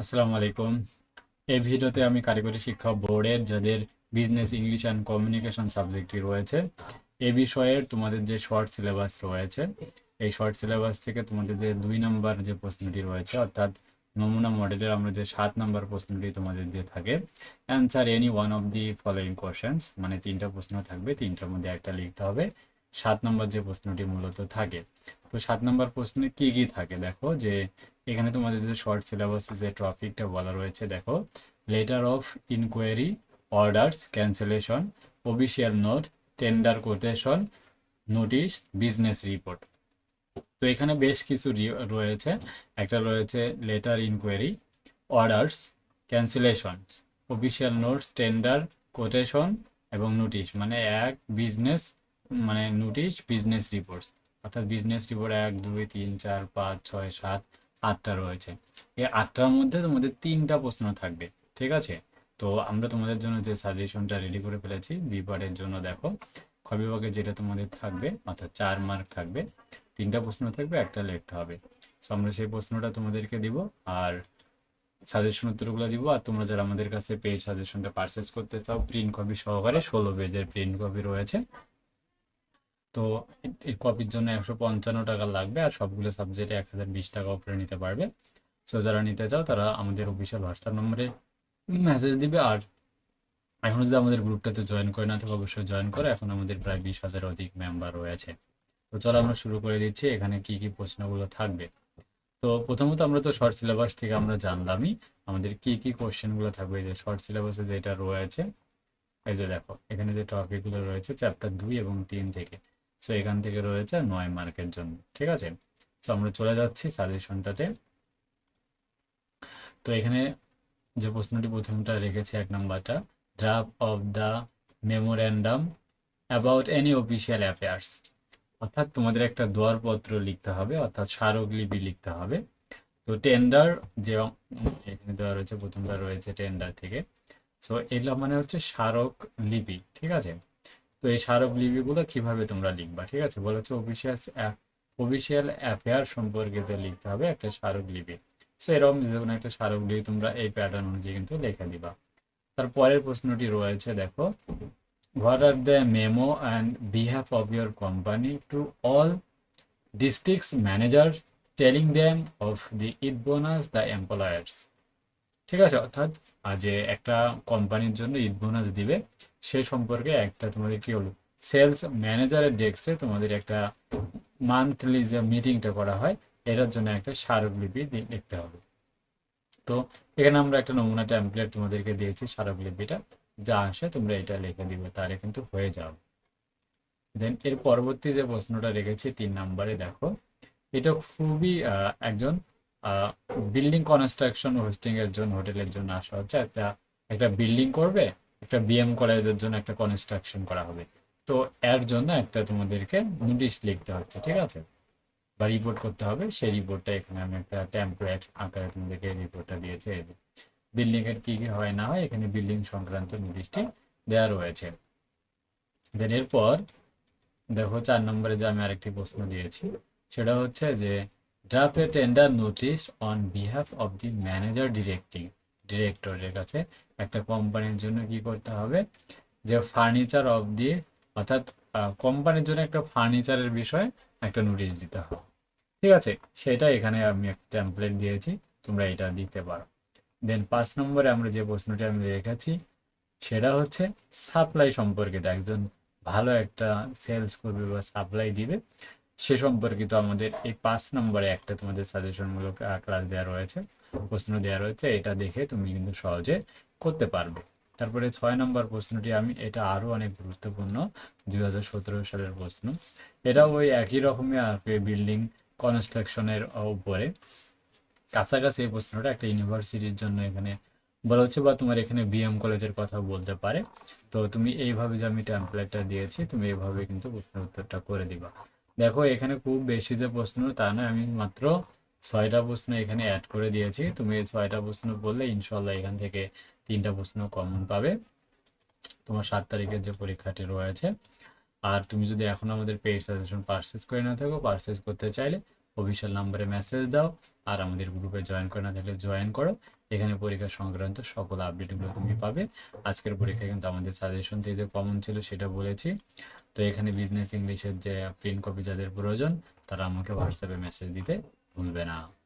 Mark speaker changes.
Speaker 1: আসসালামু আলাইকুম। এই ভিডিওতে আমি কারিগরি শিক্ষা বোর্ডের যাদের বিজনেস ইংলিশ অ্যান্ড কমিউনিকেশন সাবজেক্টটি রয়েছে, এ বিষয়ের তোমাদের যে শর্ট সিলেবাস রয়েছে, এই শর্ট সিলেবাস থেকে তোমাদের যে দুই নম্বর যে প্রশ্নটি রয়েছে, অর্থাৎ নমুনা মডেলের আমরা যে সাত নম্বর প্রশ্নটি তোমাদের দিয়ে থাকে answer any one of the following questions মানে তিনটা প্রশ্ন থাকবে, তিনটার মধ্যে একটা লিখতে হবে। সাত নম্বর যে প্রশ্নটি মূলত থাকে। তো সাত নম্বর প্রশ্নে কি কি থাকে দেখো? যে এখানে তোমাদের যে শর্ট সিলেবাসে যে টপিকটা বলা রয়েছে, দেখো letter of inquiry orders cancellation official note tender quotation notice business report তো এখানে বেশ কিছু রয়েছে। একটা রয়েছে letter inquiry orders cancellation official notes tender quotation এবং নোটিশ মানে এক বিজনেস মানে নোটিশ বিজনেস রিপোর্টস অর্থাৎ বিজনেস রিপোর্ট এক, দুই, তিন, চার, পাঁচ, ছয়, সাত, আটটা রয়েছে। এই আটটার মধ্যে তোমাদের তিনটা প্রশ্ন থাকবে, ঠিক আছে? তো আমরা তোমাদের জন্য যে সাজেশনটা রেডি করে ফেলেছি বি পার্টের জন্য দেখো, খ বিভাগে যেটা তোমাদের থাকবে, অর্থাৎ চার মার্ক থাকবে, তিনটা প্রশ্ন থাকবে, একটা লিখতে হবে। সো আমরা সেই প্রশ্নটা তোমাদেরকে দিব, আর সাজেশন উত্তরগুলো দিব, আর তোমরা যারা আমাদের কাছে পেজ সাজেশনটা পারচেস করতে চাও প্রিন্ট কপি সহকারে ষোলো পেজের প্রিন্ট কপি রয়েছে তো এ- এই কপির জন্য একশো পঞ্চান্ন টাকা লাগবে আর সবগুলো সাবজেক্টে এক হাজার বিশ টাকা উপরে নিতে পারবে। সো যারা নিতে চাও তারা আমাদের অফিসিয়াল হোয়াটসঅ্যাপ নম্বরে মেসেজ দিবে আর এখন যদি আমাদের গ্রুপটাতে জয়েন করে না থাকে, অবশ্যই জয়েন করে। এখন আমাদের প্রায় বিশ হাজার অধিক মেম্বার রয়েছে। তো চলো আমরা শুরু করে দিচ্ছি। এখানে কি কি প্রশ্নগুলো থাকবে? তো প্রথমত আমরা তো শর্ট সিলেবাস থেকে আমরা জানলামই। আমাদের কি কি কোশ্চেনগুলো থাকবে? এই যে শর্ট সিলেবাসে যেটা রয়েছে, এই যে দেখো, এখানে যে টপিকগুলো রয়েছে চ্যাপ্টার দুই এবং তিন থেকে। সো এখান থেকে রয়েছে নয় মার্কের জন্য, ঠিক আছে? সো আমরা চলে যাচ্ছি সাজেশনটাতে। তো এখানে যে প্রশ্নটি প্রথমটা রেখেছি এক নম্বরটা draft of the memorandum about any official affairs অর্থাৎ তোমাদের একটা দোয়ারপত্র লিখতে হবে, অর্থাৎ স্মারকলিপি লিখতে হবে। তো টেন্ডার যে এখানে দেওয়া রয়েছে, প্রথমটা রয়েছে টেন্ডার থেকে। সো এগুলো মানে হচ্ছে স্মারক লিপি ঠিক আছে? তো এই স্মারক লিপিগুলো কীভাবে তোমরা লিখবা, ঠিক আছে? বলেছে অফিসিয়াল অফিসিয়াল অ্যাফেয়ার সম্পর্কিত লিখতে হবে একটা স্মারক লিপি। সো এরকম যে কোনো একটা স্মারক লিপি তোমরা এই প্যাটার্ন অনুযায়ী কিন্তু লিখে দিবা। তারপরের প্রশ্নটি রয়েছে, দেখো what are the memo and behalf of your company to all districts manager telling them of the it bonus the employers ঠিক আছে? অর্থাৎ যে একটা কোম্পানির জন্য ঈদ বোনাস দিবে, সে সম্পর্কে একটা তোমাদের কি হলো সেলস ম্যানেজারের ডেস্কে তোমাদের একটা মান্থলি যে মিটিংটা করা হয়, এটার জন্য একটা স্মারকলিপি লিখতে হবে। তো এখানে আমরা একটা নমুনা টেমপ্লেট তোমাদেরকে দিয়েছি, স্মারকলিপিটা। যা আসে তোমরা এটা লিখে দিবে, তাহলে কিন্তু হয়ে যাবে। দেন এর পরবর্তী যে প্রশ্নটা রেখেছি, তিন নম্বরে দেখো, এটা খুবই একজন বিল্ডিং কনস্ট্রাকশন হোস্টিং এর জন্য হোটেলের জন্য আসা হচ্ছে। একটা একটা বিল্ডিং করবে, একটা বিএম কলেজের জন্য একটা কনস্ট্রাকশন করা হবে। তো এর জন্য একটা তোমাদেরকে নোটিশ লিখতে হচ্ছে, ঠিক আছে? বা রিপোর্ট করতে হবে, সেই রিপোর্টটা এখানে আমি একটা টেমপ্লেট আকারে তোমাদেরকে রিপোর্টটা দিয়েছে। বিল্ডিং এর কি কি হয়, না হয়, এখানে বিল্ডিং সংক্রান্ত নোটিশটি দেওয়া রয়েছে। দেন এরপর, দেখো, চার নম্বরে যে আমি আরেকটি প্রশ্ন দিয়েছি, সেটা হচ্ছে যে draft a tender notice on behalf of the manager directing ডিরেক্টরের কাছে একটা কোম্পানির জন্য কি করতে হবে? যে ফার্নিচার অফ দি অর্থাৎ কোম্পানির জন্য একটা ফার্নিচারের বিষয়ে একটা নোটিশ দিতে হবে। ঠিক আছে? সেটা এখানে আমি একটা টেমপ্লেট দিয়েছি, তোমরা এটা দিতে পারো। দেন পাঁচ নম্বরে আমরা যে প্রশ্নটি আমি রেখেছি, সেটা হচ্ছে সাপ্লাই সম্পর্কিত। একজন ভালো একটা সেলস করবে বা সাপ্লাই দিবে সে সম্পর্কিত আমাদের এই পাঁচ নম্বরে একটা তোমাদের সাজেশনমূলক ক্লাস দেওয়া রয়েছে। প্রশ্ন দেওয়া রয়েছে, এটা দেখে তুমি কিন্তু সহজে করতে পারবে। তারপরে ছয় নম্বর প্রশ্নটি আমি, এটা আরও অনেক গুরুত্বপূর্ণ, দুই হাজার সতেরো সালের প্রশ্ন। এটা ওই একই রকমই কি বিল্ডিং কনস্ট্রাকশনের উপরে। কাছাকাছি এই প্রশ্নটা একটা ইউনিভার্সিটির জন্য এখানে বলা হচ্ছে বা তোমার এখানে বিএম কলেজের কথা বলতে পারে। তো তুমি এইভাবে যে আমি টেমপ্লেটটা দিয়েছি, তুমি এইভাবে কিন্তু প্রশ্নের উত্তরটা করে দিবা। দেখো, এখানে খুব বেশি যে প্রশ্ন, তা নয়, আমি মাত্র ছয়টা প্রশ্ন এখানে অ্যাড করে দিয়েছি। তুমি এই ছয়টা প্রশ্ন বললে ইনশাল্লাহ এখান থেকে তিনটা প্রশ্ন কমন পাবে। তোমার সাত তারিখের যে পরীক্ষাটি রয়েছে। আর তুমি যদি এখন আমাদের পেইড সাজেশন পারচেস করে না থাকো পারচেস করতে চাইলে অফিসিয়াল নাম্বারে মেসেজ দাও আর আমাদের গ্রুপে জয়েন করে না থাকলে জয়েন করো। এখানে পরীক্ষা সংক্রান্ত সকল আপডেটগুলো তুমি পাবে। আজকের পরীক্ষায় কিন্তু আমাদের সাজেশন থেকে যে কমন ছিল সেটা বলেছি। তো এখানে বিজনেস ইংলিশের যে প্রিন্ট কপি যাদের প্রয়োজন, তারা আমাকে হোয়াটসঅ্যাপে মেসেজ দিতে ভুলবে না।